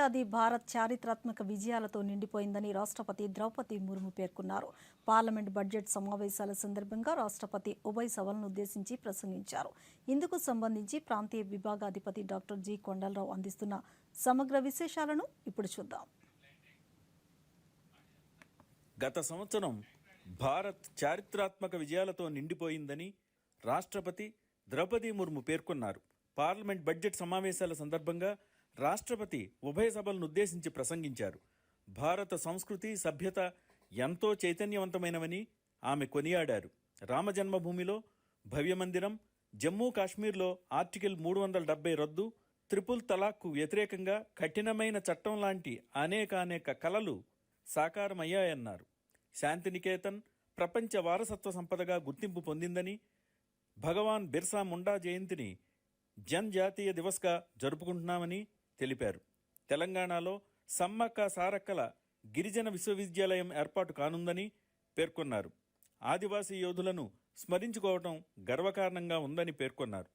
అది భారత్ చారిత్రాత్మక విజయాలతో నిండిపోయిందని రాష్ట్రపతి ద్రౌపది ముర్ము పేర్కొన్నారు. పార్లమెంట్ బడ్జెట్ సమావేశాల సందర్భంగా రాష్ట్రపతి ఉభయ సభలను ఉద్దేశించి ప్రసంగించారు. ఇందుకు సంబంధించి ప్రాంతీయ విభాగాధిపతి డాక్టర్ జి. కొండలరావు అందిస్తున్న సమగ్ర విశేషాలను ఇప్పుడు చూద్దాం. గత సంవత్సరం భారత్ చారిత్రాత్మక విజయాలతో నిండిపోయిందని రాష్ట్రపతి ద్రౌపది ముర్ము పేర్కొన్నారు. పార్లమెంట్ బడ్జెట్ సమావేశాల సందర్భంగా రాష్ట్రపతి ఉభయ సభలను ఉద్దేశించి ప్రసంగించారు. భారత సంస్కృతి సభ్యత ఎంతో చైతన్యవంతమైనవని ఆమె కొనియాడారు. రామజన్మభూమిలో భవ్యమందిరం జమ్మూ కాశ్మీర్లో ఆర్టికల్ మూడు వందల డెబ్బై రద్దు త్రిపుల్ తలాక్కు వ్యతిరేకంగా కఠినమైన చట్టం లాంటి అనేకానేక కలలు సాకారమయ్యాయన్నారు. శాంతినికేతన్ ప్రపంచ వారసత్వ సంపదగా గుర్తింపు పొందిందని భగవాన్ బిర్సా ముండా జయంతిని జన్ జాతీయ దివస్గా జరుపుకుంటున్నామని తెలిపారు. తెలంగాణలో సమ్మక్క సారక్కల గిరిజన విశ్వవిద్యాలయం ఏర్పాటు కానుందని పేర్కొన్నారు. ఆదివాసీ యోధులను స్మరించుకోవటం గర్వకారణంగా ఉందని పేర్కొన్నారు.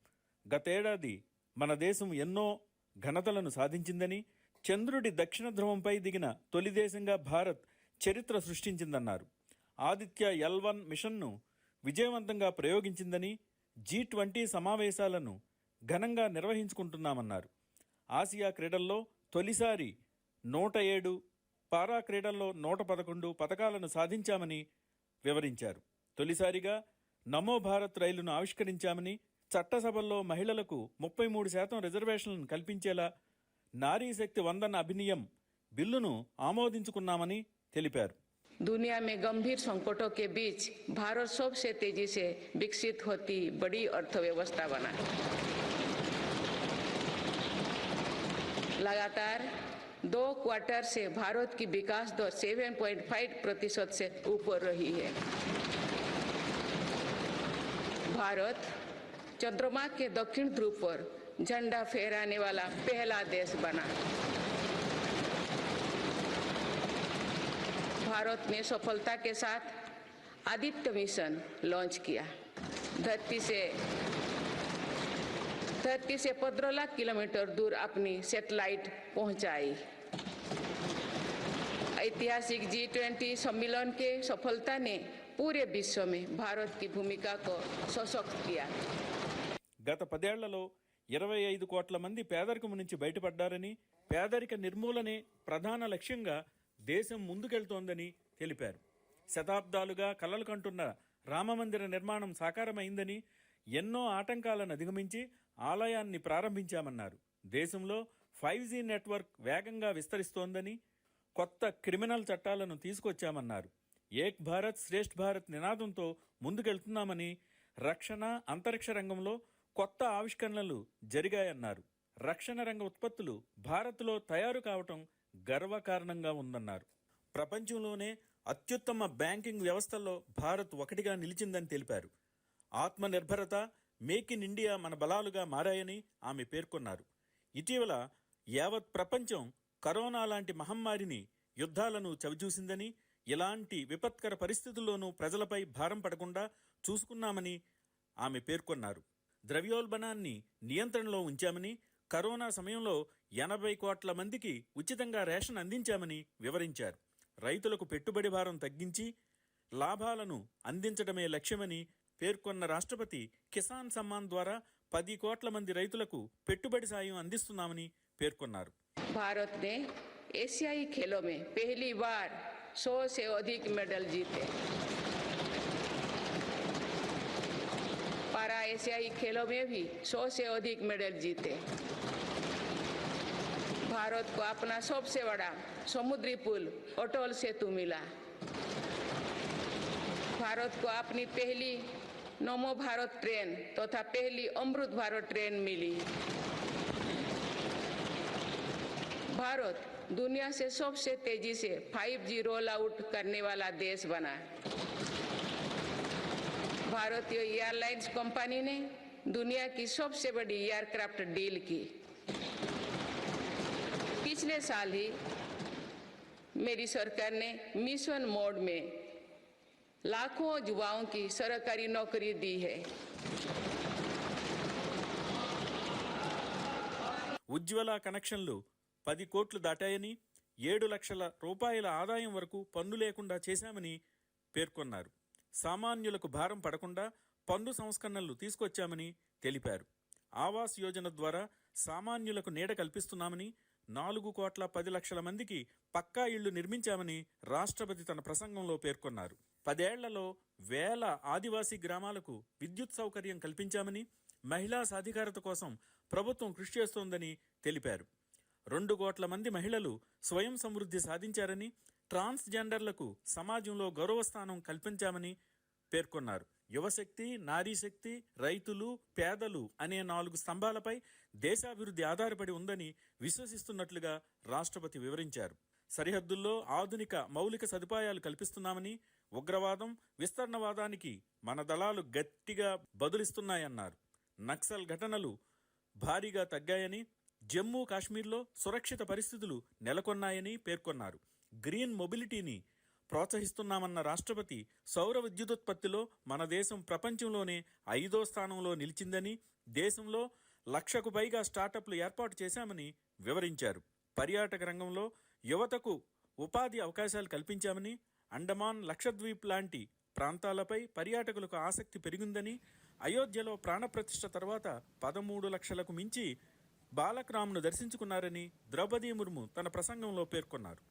గతేడాది మన దేశం ఎన్నో ఘనతలను సాధించిందని చంద్రుడి దక్షిణ ధ్రువంపై దిగిన తొలి దేశంగా భారత్ చరిత్ర సృష్టించిందన్నారు. ఆదిత్య ఎల్ వన్ మిషన్ను విజయవంతంగా ప్రయోగించిందని జీ ట్వంటీ సమావేశాలను ఘనంగా నిర్వహించుకుంటున్నామన్నారు. ఆసియా క్రీడల్లో తొలిసారి నూట ఏడు పారా క్రీడల్లో నూట పదకొండు పథకాలను సాధించామని వివరించారు తొలిసారిగా నమో భారత్ రైలును ఆవిష్కరించామని చట్టసభల్లో మహిళలకు ముప్పై మూడు శాతం రిజర్వేషన్లను కల్పించేలా నారీ శక్తి వందన అభినయం బిల్లును ఆమోదించుకున్నామని తెలిపారు दुनिया में गंभीर संकटों के बीच भारत सबसे तेजी से विकसित होती बड़ी अर्थव्यवस्था बना लगातार दो क्वार्टर से भारत की विकास दर 7.5 प्रतिशत से ऊपर रही है। भारत चंद्रमा के दक्षिण ध्रुव पर झंडा फहराने वाला पहला देश बना। भारत ने सफलता के साथ आदित्य मिशन लॉन्च किया। धरती से धरती से 15 लाख किलोमीटर दूर अपनी सैटेलाइट पहुंचाई ऐतिहासिक जी ट्वेंटी सम्मेलन के सफलता ने पूरे विश्व में भारत की भूमिका को सशक्त किया గత పదేళ్లలో ఇరవై ఐదు కోట్ల మంది పేదరికం నుంచి బయటపడ్డారని పేదరిక నిర్మూలనే ప్రధాన లక్ష్యంగా దేశం ముందుకెళ్తోందని తెలిపారు శతాబ్దాలుగా కలలు కంటున్న రామమందిర నిర్మాణం సాకారమైందని ఎన్నో ఆటంకాలను అధిగమించి ఆలయాన్ని ప్రారంభించామన్నారు. దేశంలో ఫైవ్ జీ నెట్వర్క్ వేగంగా విస్తరిస్తోందని కొత్త క్రిమినల్ చట్టాలను తీసుకొచ్చామన్నారు. ఏక్ భారత్ శ్రేష్ఠ్ భారత్ నినాదంతో ముందుకెళ్తున్నామని రక్షణ అంతరిక్ష రంగంలో కొత్త ఆవిష్కరణలు జరిగాయన్నారు. రక్షణ రంగ ఉత్పత్తులు భారత్లో తయారు కావటం గర్వకారణంగా ఉందన్నారు. ప్రపంచంలోనే అత్యుత్తమ బ్యాంకింగ్ వ్యవస్థల్లో భారత్ ఒకటిగా నిలిచిందని తెలిపారు. ఆత్మనిర్భరత మేక్ ఇన్ ఇండియా మన బలాలుగా మారాయని ఆమె పేర్కొన్నారు. ఇటీవల యావత్ ప్రపంచం కరోనా లాంటి మహమ్మారిని యుద్ధాలను చవిచూసిందని ఇలాంటి విపత్కర పరిస్థితుల్లోనూ ప్రజలపై భారం పడకుండా చూసుకున్నామని ఆమె పేర్కొన్నారు. ద్రవ్యోల్బణాన్ని నియంత్రణలో ఉంచామని కరోనా సమయంలో ఎనభై కోట్ల మందికి ఉచితంగా రేషన్ అందించామని వివరించారు. రైతులకు పెట్టుబడి భారం తగ్గించి లాభాలను అందించడమే లక్ష్యమని పేర్కొన్న రాష్ట్రపతి కిసాన్ సమ్మాన్ ద్వారా పది కోట్ల మంది రైతులకు పెట్టుబడి సాయం అందిస్తున్నామని పేర్కొన్నారు भारत ने एशियाई खेलों में पहली बार 100 से अधिक मेडल जीते पारा एशियाई खेलों में भी 100 से अधिक मेडल जीते भारत को अपना सबसे बड़ा समुद्री पुल अटल सेतु मिला भारत को अपनी पहली नमो भारत ट्रेन तथा पहली अमृत भारत ट्रेन मिली। भारत दुनिया से सबसे तेज़ी से 5G रोल आउट करने वाला देश बना। भारतीय एयरलाइंस कंपनी ने दुनिया की सबसे बड़ी एयरक्राफ्ट डील की। पिछले साल ही मेरी सरकार ने मिशन मोड में लाखों युवाओं की सरकारी नौकरी दी है ఉజ్వల కనెక్షన్లు పది కోట్లు దాటాయని ఏడు లక్షల రూపాయల ఆదాయం వరకు పన్ను లేకుండా చేశామని పేర్కొన్నారు సామాన్యులకు భారం పడకుండా పన్ను సంస్కరణలు తీసుకొచ్చామని తెలిపారు ఆవాస్ యోజన ద్వారా సామాన్యులకు నీడ కల్పిస్తున్నామని నాలుగు కోట్ల పది లక్షల మందికి పక్కా ఇళ్లు నిర్మించామని రాష్ట్రపతి తన ప్రసంగంలో పేర్కొన్నారు పదేళ్ళలో వేల ఆదివాసీ గ్రామాలకు విద్యుత్ సౌకర్యం కల్పించామని మహిళా సాధికారత కోసం ప్రభుత్వం కృషి చేస్తోందని తెలిపారు. రెండు కోట్ల మంది మహిళలు స్వయం సమృద్ధి సాధించారని ట్రాన్స్జెండర్లకు సమాజంలో గౌరవస్థానం కల్పించామని పేర్కొన్నారు. యువశక్తి నారీశక్తి రైతులు పేదలు అనే నాలుగు స్తంభాలపై దేశాభివృద్ధి ఆధారపడి ఉందని విశ్వసిస్తున్నట్లుగా రాష్ట్రపతి వివరించారు. సరిహద్దుల్లో ఆధునిక మౌలిక సదుపాయాలు కల్పిస్తున్నామని ఉగ్రవాదం విస్తరణవాదానికి మన దళాలు గట్టిగా బదులిస్తున్నాయన్నారు. నక్సల్ ఘటనలు భారీగా తగ్గాయని జమ్మూ కాశ్మీర్లో సురక్షిత పరిస్థితులు నెలకొన్నాయని పేర్కొన్నారు. గ్రీన్ మొబిలిటీని ప్రోత్సహిస్తున్నామన్న రాష్ట్రపతి సౌర విద్యుదుత్పత్తిలో మన దేశం ప్రపంచంలోనే ఐదో స్థానంలో నిలిచిందని దేశంలో లక్షకు పైగా స్టార్టప్లు ఏర్పాటు చేశామని వివరించారు. పర్యాటక రంగంలో యువతకు ఉపాధి అవకాశాలు కల్పించామని అండమాన్ లక్షద్వీప్ లాంటి ప్రాంతాలపై పర్యాటకులకు ఆసక్తి పెరిగిందని అయోధ్యలో ప్రాణప్రతిష్ఠ తర్వాత పదమూడు లక్షలకు మించి బాలక్రామ్ను దర్శించుకున్నారని ద్రౌపదీ ముర్ము తన ప్రసంగంలో పేర్కొన్నారు.